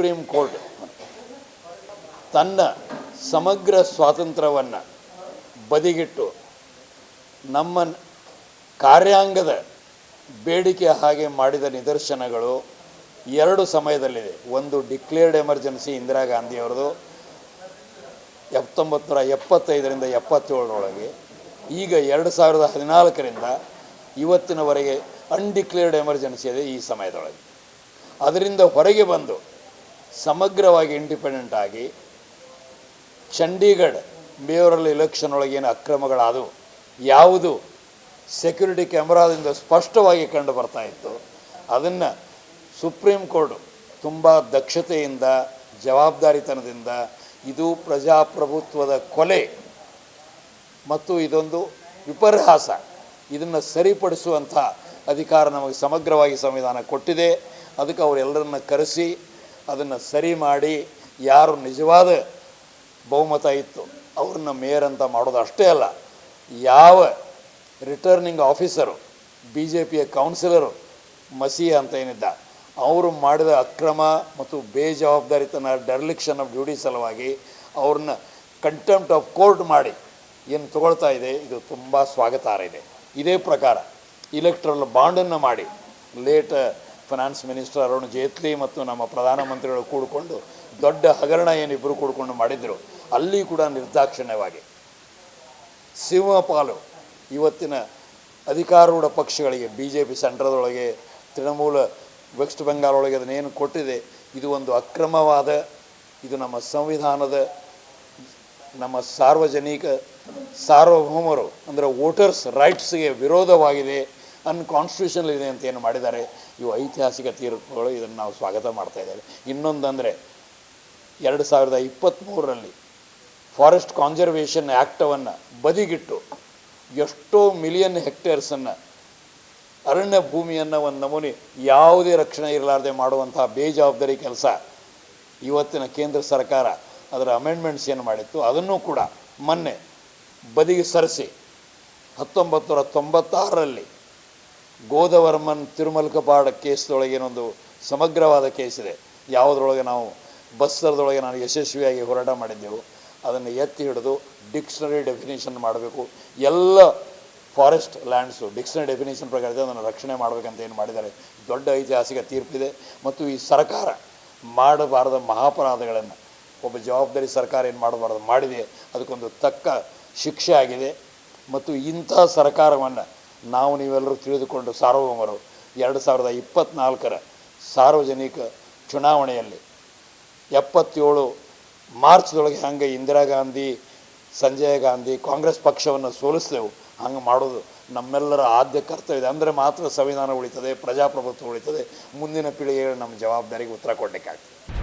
Supreme court ತನ್ನ ಸಮಗ್ರ ಸ್ವಾತಂತ್ರ್ಯವನ್ನು ಬದಿಗಿಟ್ಟು ನಮ್ಮ ಕಾರ್ಯಾಂಗದ ಬೇಡಿಕೆ ಹಾಗೆ ಮಾಡಿದ ನಿದರ್ಶನಗಳು ಎರಡು ಸಮಯದಲ್ಲಿದೆ. ಒಂದು ಡಿಕ್ಲೇರ್ಡ್ ಎಮರ್ಜೆನ್ಸಿ ಇಂದಿರಾ ಗಾಂಧಿಯವ್ರದ್ದು ಹತ್ತೊಂಬತ್ತು ನೂರ ಎಪ್ಪತ್ತೈದರಿಂದ ಎಪ್ಪತ್ತೇಳರೊಳಗೆ. ಈಗ ಎರಡು ಸಾವಿರದ ಹದಿನಾಲ್ಕರಿಂದ ಇವತ್ತಿನವರೆಗೆ ಅನ್ಡಿಕ್ಲೇರ್ಡ್ ಎಮರ್ಜೆನ್ಸಿ ಇದೆ ಈ ಸಮಯದೊಳಗೆ. ಅದರಿಂದ ಹೊರಗೆ ಬಂದು ಸಮಗ್ರವಾಗಿ ಇಂಡಿಪೆಂಡೆಂಟ್ ಆಗಿ ಚಂಡೀಗಢ ಮೇಯರಲ್ ಎಲೆಕ್ಷನ್ ಒಳಗೆ ಏನು ಅಕ್ರಮಗಳಾದವು, ಯಾವುದು ಸೆಕ್ಯೂರಿಟಿ ಕ್ಯಾಮ್ರಾದಿಂದ ಸ್ಪಷ್ಟವಾಗಿ ಕಂಡು ಬರ್ತಾ ಇತ್ತು, ಅದನ್ನು ಸುಪ್ರೀಂ ಕೋರ್ಟ್ ತುಂಬ ದಕ್ಷತೆಯಿಂದ, ಜವಾಬ್ದಾರಿತನದಿಂದ ಇದು ಪ್ರಜಾಪ್ರಭುತ್ವದ ಕೊಲೆ ಮತ್ತು ಇದೊಂದು ವಿಪರ್ಯಾಸ ಇದನ್ನು ಸರಿಪಡಿಸುವಂಥ ಅಧಿಕಾರ ನಮಗೆ ಸಮಗ್ರವಾಗಿ ಸಂವಿಧಾನ ಕೊಟ್ಟಿದೆ, ಅದಕ್ಕೆ ಅವರೆಲ್ಲರನ್ನ ಕರೆಸಿ ಅದನ್ನು ಸರಿ ಮಾಡಿ ಯಾರು ನಿಜವಾದ ಬಹುಮತ ಇತ್ತು ಅವ್ರನ್ನ ಮೇಯರ್ ಅಂತ ಮಾಡೋದು ಅಷ್ಟೇ ಅಲ್ಲ, ಯಾವ ರಿಟರ್ನಿಂಗ್ ಆಫೀಸರು ಬಿ ಜೆ ಪಿಯ ಕೌನ್ಸಿಲರು ಮಸೀಹ ಅಂತ ಏನಿದ್ದ, ಅವರು ಮಾಡಿದ ಅಕ್ರಮ ಮತ್ತು ಬೇಜವಾಬ್ದಾರಿತನ ಡರ್ಲಿಕ್ಷನ್ ಆಫ್ ಡ್ಯೂಟಿ ಸಲುವಾಗಿ ಅವ್ರನ್ನ ಕಂಟೆಂಪ್ಟ್ ಆಫ್ ಕೋರ್ಟ್ ಮಾಡಿ ಏನು ತಗೊಳ್ತಾ ಇದೆ, ಇದು ತುಂಬ ಸ್ವಾಗತಾರ್ಹ ಇದೆ. ಇದೇ ಪ್ರಕಾರ ಇಲೆಕ್ಟ್ರಲ್ ಬಾಂಡನ್ನು ಮಾಡಿ late finance minister Arun Jaitley ಮತ್ತು ನಮ್ಮ ಪ್ರಧಾನಮಂತ್ರಿಗಳು ಕೂಡಿಕೊಂಡು ದೊಡ್ಡ ಹಗರಣ ಏನಿಬ್ಬರು ಕೂಡಿಕೊಂಡು ಮಾಡಿದರು, ಅಲ್ಲಿ ಕೂಡ ನಿರ್ದಾಕ್ಷಿಣ್ಯವಾಗಿ. ಸಿಂಹಪಾಲು ಇವತ್ತಿನ ಅಧಿಕಾರೂಢ ಪಕ್ಷಗಳಿಗೆ ಬಿ ಜೆ ಪಿ ಸೆಂಟ್ರದೊಳಗೆ, ತೃಣಮೂಲ ವೆಸ್ಟ್ ಬೆಂಗಾಲ್ ಒಳಗೆ ಅದನ್ನೇನು ಕೊಟ್ಟಿದೆ, ಇದು ಒಂದು ಅಕ್ರಮವಾದ, ಇದು ನಮ್ಮ ಸಂವಿಧಾನದ ನಮ್ಮ ಸಾರ್ವಜನಿಕ ಸಾರ್ವಭೌಮರು ಅಂದರೆ ವೋಟರ್ಸ್ ರೈಟ್ಸ್ಗೆ ವಿರೋಧವಾಗಿದೆ ಅನ್ಕಾನ್ಸ್ಟಿಟ್ಯೂಷನಲ್ ಇದೆ ಅಂತ ಏನು ಮಾಡಿದ್ದಾರೆ ಇವು ಐತಿಹಾಸಿಕ ತೀರ್ಪುಗಳು ಇದನ್ನು ನಾವು ಸ್ವಾಗತ ಮಾಡ್ತಾ ಇದ್ದೇವೆ. ಇನ್ನೊಂದಂದರೆ ಎರಡು ಸಾವಿರದ ಇಪ್ಪತ್ತ್ಮೂರರಲ್ಲಿ ಫಾರೆಸ್ಟ್ ಕಾನ್ಸರ್ವೇಷನ್ ಆ್ಯಕ್ಟವನ್ನು ಬದಿಗಿಟ್ಟು ಎಷ್ಟೋ ಮಿಲಿಯನ್ ಹೆಕ್ಟೇರ್ಸನ್ನು ಅರಣ್ಯ ಭೂಮಿಯನ್ನು ಒಂದು ನಮೂನೆ ಯಾವುದೇ ರಕ್ಷಣೆ ಇರಲಾರ್ದೆ ಮಾಡುವಂತಹ ಬೇಜವಾಬ್ದಾರಿ ಕೆಲಸ ಇವತ್ತಿನ ಕೇಂದ್ರ ಸರ್ಕಾರ ಅದರ ಅಮೆಂಡ್ಮೆಂಟ್ಸ್ ಏನು ಮಾಡಿತ್ತು, ಅದನ್ನು ಕೂಡ ಮೊನ್ನೆ ಬದಿಗೆ ಸರಿಸಿ ಹತ್ತೊಂಬತ್ತು ನೂರ ತೊಂಬತ್ತಾರರಲ್ಲಿ ಗೋದವರ್ಮನ್ ತಿರುಮಲ್ಕಪಾಡ ಕೇಸ್ದೊಳಗೆ ಏನೊಂದು ಸಮಗ್ರವಾದ ಕೇಸ್ ಇದೆ. ಯಾವುದ್ರೊಳಗೆ ನಾವು ಬಸ್ಸರದೊಳಗೆ ನಾನು ಯಶಸ್ವಿಯಾಗಿ ಹೋರಾಟ ಮಾಡಿದ್ದೆವು. ಅದನ್ನು ಎತ್ತಿ ಹಿಡಿದು ಡಿಕ್ಷನರಿ ಡೆಫಿನೇಷನ್ ಮಾಡಬೇಕು. ಎಲ್ಲ ಫಾರೆಸ್ಟ್ ಲ್ಯಾಂಡ್ಸು ಡಿಕ್ಷನರಿ ಡೆಫಿನೇಷನ್ ಪ್ರಕಾರ ಅದನ್ನು ರಕ್ಷಣೆ ಮಾಡಬೇಕಂತ ಏನು ಮಾಡಿದ್ದಾರೆ. ದೊಡ್ಡ ಐತಿಹಾಸಿಕ ತೀರ್ಪಿದೆ. ಮತ್ತು ಈ ಸರ್ಕಾರ ಮಾಡಬಾರದ ಮಹಾಪರಾಧಗಳನ್ನು, ಒಬ್ಬ ಜವಾಬ್ದಾರಿ ಸರ್ಕಾರ ಏನು ಮಾಡಬಾರ್ದು ಮಾಡಿದೆ, ಅದಕ್ಕೊಂದು ತಕ್ಕ ಶಿಕ್ಷೆ ಆಗಿದೆ. ಮತ್ತು ಇಂಥ ಸರ್ಕಾರವನ್ನು ನಾವು ನೀವೆಲ್ಲರೂ ತಿಳಿದುಕೊಂಡು ಸಾರ್ವಭೌಮರು ಎರಡು ಸಾವಿರದ ಇಪ್ಪತ್ತ್ನಾಲ್ಕರ ಸಾರ್ವಜನಿಕ ಚುನಾವಣೆಯಲ್ಲಿ ಎಪ್ಪತ್ತೇಳು ಮಾರ್ಚ್ದೊಳಗೆ ಹಂಗೆ ಇಂದಿರಾ ಗಾಂಧಿ, ಸಂಜಯ್ ಗಾಂಧಿ ಕಾಂಗ್ರೆಸ್ ಪಕ್ಷವನ್ನು ಸೋಲಿಸಿದೆವು. ಹಂಗೆ ಮಾಡೋದು ನಮ್ಮೆಲ್ಲರ ಆದ್ಯ ಕರ್ತವ್ಯ. ಇದೆ ಅಂದರೆ ಮಾತ್ರ ಸಂವಿಧಾನ ಉಳಿತದೆ, ಪ್ರಜಾಪ್ರಭುತ್ವ ಉಳಿತದೆ. ಮುಂದಿನ ಪೀಳಿಗೆಗಳು ನಮ್ಮ ಜವಾಬ್ದಾರಿಗೆ ಉತ್ತರ ಕೊಡಲಿಕ್ಕಾಗ್ತದೆ.